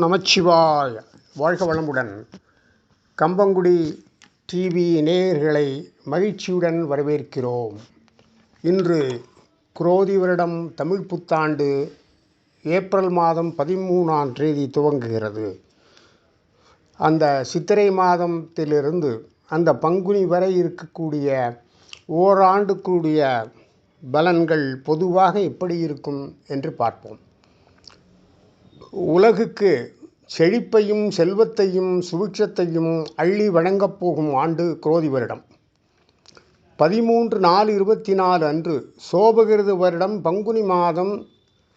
நமச்சிவாய். வாழ்க வளமுடன். கம்பங்குடி டிவி நேயர்களை மகிழ்ச்சியுடன் வரவேற்கிறோம். இன்று குரோதி வருடம் தமிழ் புத்தாண்டு ஏப்ரல் மாதம் பதிமூணாம் தேதி துவங்குகிறது. அந்த சித்திரை மாதத்திலிருந்து அந்த பங்குனி வரை இருக்கக்கூடிய ஓராண்டு கூடிய பலன்கள் பொதுவாக எப்படி இருக்கும் என்று பார்ப்போம். உலகுக்கு செழிப்பையும் செல்வத்தையும் சுபிட்சத்தையும் அள்ளி வழங்கப் போகும் ஆண்டு குரோதி வருடம். பதிமூன்று நாலு இருபத்தி நாலு அன்று சோபகிருது வருடம் பங்குனி மாதம்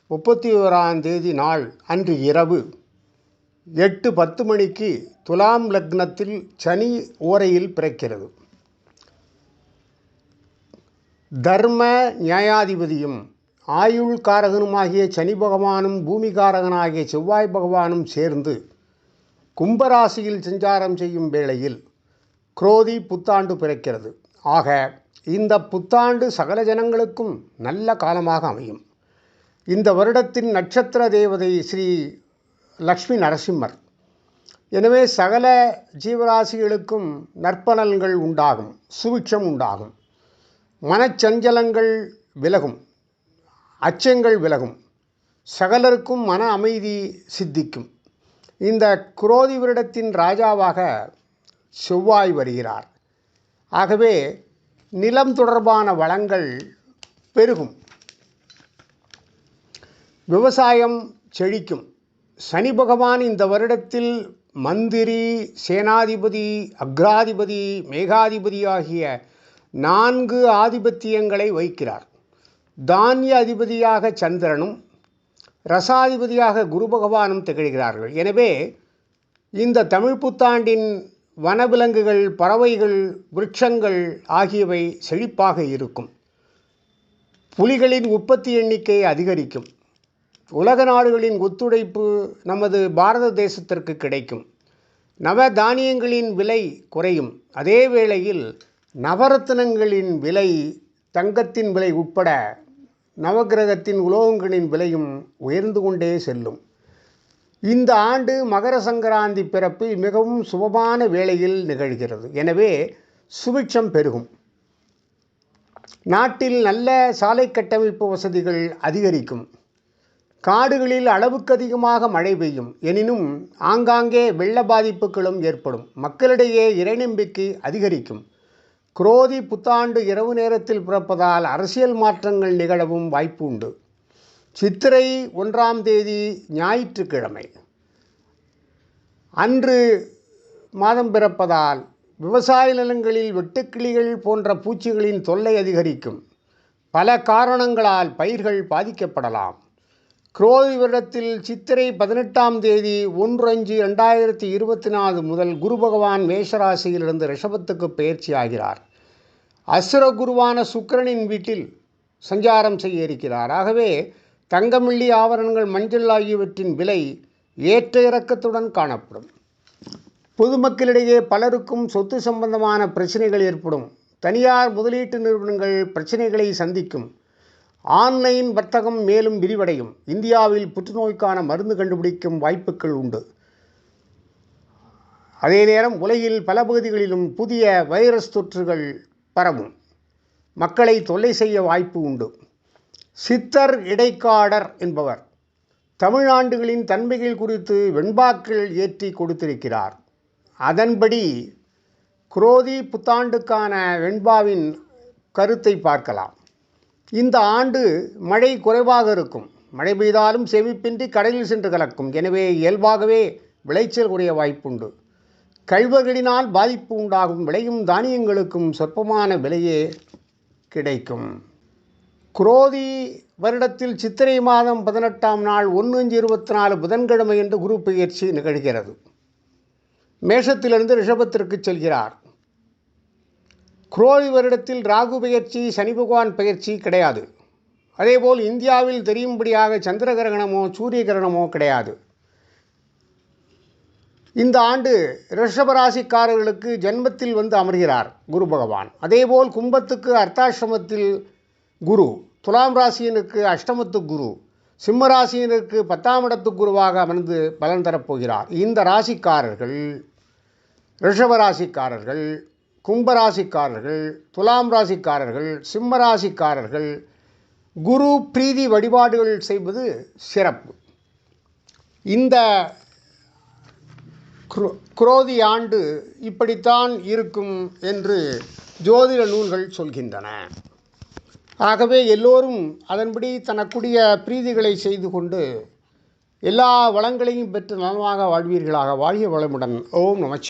முப்பத்தி ஓராம் தேதி நாள் அன்று இரவு எட்டு பத்து மணிக்கு துலாம் லக்னத்தில் சனி ஓரையில் பிறக்கிறது. தர்ம நியாயாதிபதியும் ஆயுள் காரகனுமாகிய சனி பகவானும் பூமிகாரகனாகிய செவ்வாய் பகவானும் சேர்ந்து கும்பராசியில் சஞ்சாரம் செய்யும் வேளையில் குரோதி புத்தாண்டு பிறக்கிறது. ஆக இந்த புத்தாண்டு சகல ஜனங்களுக்கும் நல்ல காலமாக அமையும். இந்த வருடத்தின் நட்சத்திர தேவதை ஸ்ரீ லக்ஷ்மி நரசிம்மர். எனவே சகல ஜீவராசிகளுக்கும் நற்பலன்கள் உண்டாகும் சுபிட்சம் உண்டாகும். மனச்சஞ்சலங்கள் விலகும். அச்சங்கள் விலகும். சகலருக்கும் மன அமைதி சித்திக்கும். இந்த குரோதி வருடத்தின் ராஜாவாக செவ்வாய் வருகிறார். ஆகவே நிலம் தொடர்பான வளங்கள் பெருகும். விவசாயம் செழிக்கும். சனி பகவான் இந்த வருடத்தில் மந்திரி சேனாதிபதி அக்ராதிபதி மேகாதிபதி ஆகிய நான்கு ஆதிபத்தியங்களை வைக்கிறார் தானிய அதிபதியாக சந்திரனும் ரசாதிபதியாக குரு பகவானும் திகழ்கிறார்கள். எனவே இந்த தமிழ் புத்தாண்டின் வனவிலங்குகள் பறவைகள் விருட்சங்கள் ஆகியவை செழிப்பாக இருக்கும். புலிகளின் உற்பத்தி எண்ணிக்கை அதிகரிக்கும். உலக நாடுகளின் ஒத்துழைப்பு நமது பாரத தேசத்திற்கு கிடைக்கும். நவ தானியங்களின் விலை குறையும். அதே வேளையில் நவரத்தினங்களின் விலை தங்கத்தின் விலை உட்பட நவகிரகத்தின் உலோகங்களின் விலையும் உயர்ந்து கொண்டே செல்லும். இந்த ஆண்டு மகர சங்கராந்தி பிறப்பு மிகவும் சுபமான வேளையில் நிகழ்கிறது. எனவே சுபிட்சம் பெருகும். நாட்டில் நல்ல சாலை கட்டமைப்பு வசதிகள் அதிகரிக்கும். காடுகளில் அளவுக்கு அதிகமாக மழை பெய்யும். எனினும் ஆங்காங்கே வெள்ள பாதிப்புகளும் ஏற்படும். மக்களிடையே இறைநம்பிக்கை அதிகரிக்கும். குரோதி புத்தாண்டு இரவு நேரத்தில் பிறப்பதால் அரசியல் மாற்றங்கள் நிகழவும் வாய்ப்பு உண்டு சித்திரை ஒன்றாம் தேதி ஞாயிற்றுக்கிழமை. அன்று மாதம் பிறப்பதால் விவசாய நிலங்களில் வெட்டுக்கிளிகள் போன்ற பூச்சிகளின் தொல்லை அதிகரிக்கும். பல காரணங்களால் பயிர்கள் பாதிக்கப்படலாம். குரோதி வருடத்தில் சித்திரை பதினெட்டாம் தேதி ஒன்று அஞ்சு ரெண்டாயிரத்தி இருபத்தி நாலு முதல் குரு பகவான் மேஷராசியிலிருந்து ரிஷபத்துக்கு பயிற்சி ஆகிறார் அசுர குருவான சுக்கரனின் வீட்டில் சஞ்சாரம் செய்ய இருக்கிறார். ஆகவே தங்கமில்லி ஆவரணங்கள் மஞ்சள் ஆகியவற்றின் விலை ஏற்ற இறக்கத்துடன் காணப்படும். பொதுமக்களிடையே பலருக்கும் சொத்து சம்பந்தமான பிரச்சனைகள் ஏற்படும். தனியார் முதலீட்டு நிறுவனங்கள் பிரச்சனைகளை சந்திக்கும். ஆன்லைன் வர்த்தகம் மேலும் விரிவடையும். இந்தியாவில் புற்றுநோய்க்கான மருந்து கண்டுபிடிக்கும் வாய்ப்புகள் உண்டு. அதே நேரம் உலகில் பல பகுதிகளிலும் புதிய வைரஸ் தொற்றுகள் பரவும். மக்களை தொல்லை செய்ய வாய்ப்பு உண்டு. சித்தர் இடைக்காடர் என்பவர் தமிழ்நாடுகளின் தன்மைகள் குறித்து வெண்பாக்கள் ஏற்றி கொடுத்திருக்கிறார். அதன்படி குரோதி புத்தாண்டுக்கான வெண்பாவின் கருத்தை பார்க்கலாம். இந்த ஆண்டு மழை குறைவாக இருக்கும். மழை பெய்தாலும் செவிப்பின்றி கடலில் சென்று கலக்கும். எனவே இயல்பாகவே விளைச்சல் குறைய வாய்ப்புண்டு. கழிவர்களினால் பாதிப்பு உண்டாகும் விளையும் தானியங்களுக்கும் சொற்பமான விலையே கிடைக்கும். குரோதி வருடத்தில் சித்திரை மாதம் பதினெட்டாம் நாள் ஒன்று அஞ்சு இருபத்தி நாலு புதன்கிழமை என்று குரு பயிற்சி நிகழ்கிறது. மேஷத்திலிருந்து ரிஷபத்திற்கு செல்கிறார். குரோழி வருடத்தில் ராகு பெயர்ச்சி சனி பகவான் பெயர்ச்சி கிடையாது. அதேபோல் இந்தியாவில் தெரியும்படியாக சந்திர கிரகணமோ சூரிய கிரகணமோ கிடையாது. இந்த ஆண்டு ரிஷபராசிக்காரர்களுக்கு ஜென்மத்தில் வந்து அமர்கிறார் குரு பகவான். அதேபோல் கும்பத்துக்கு அர்த்தாசிரமத்தில் குரு துலாம் ராசியனுக்கு அஷ்டமத்து குரு சிம்மராசியினருக்கு பத்தாம் இடத்து குருவாக அமர்ந்து பலன் தரப்போகிறார். இந்த ராசிக்காரர்கள் ரிஷபராசிக்காரர்கள் கும்பராசிக்காரர்கள் துலாம் ராசிக்காரர்கள் சிம்ம ராசிக்காரர்கள் குரு பிரீதி வழிபாடுகள் செய்வது சிறப்பு. இந்த குரோ- குரோதி ஆண்டு இப்படித்தான் இருக்கும் என்று ஜோதிட நூல்கள் சொல்கின்றன. ஆகவே எல்லோரும் அதன்படி தனக்குரிய பிரீதிகளை செய்து கொண்டு எல்லா வளங்களையும் பெற்று நலமாக வாழ்வீர்களாக வாழ்க வளமுடன். ஓம் நமச்சி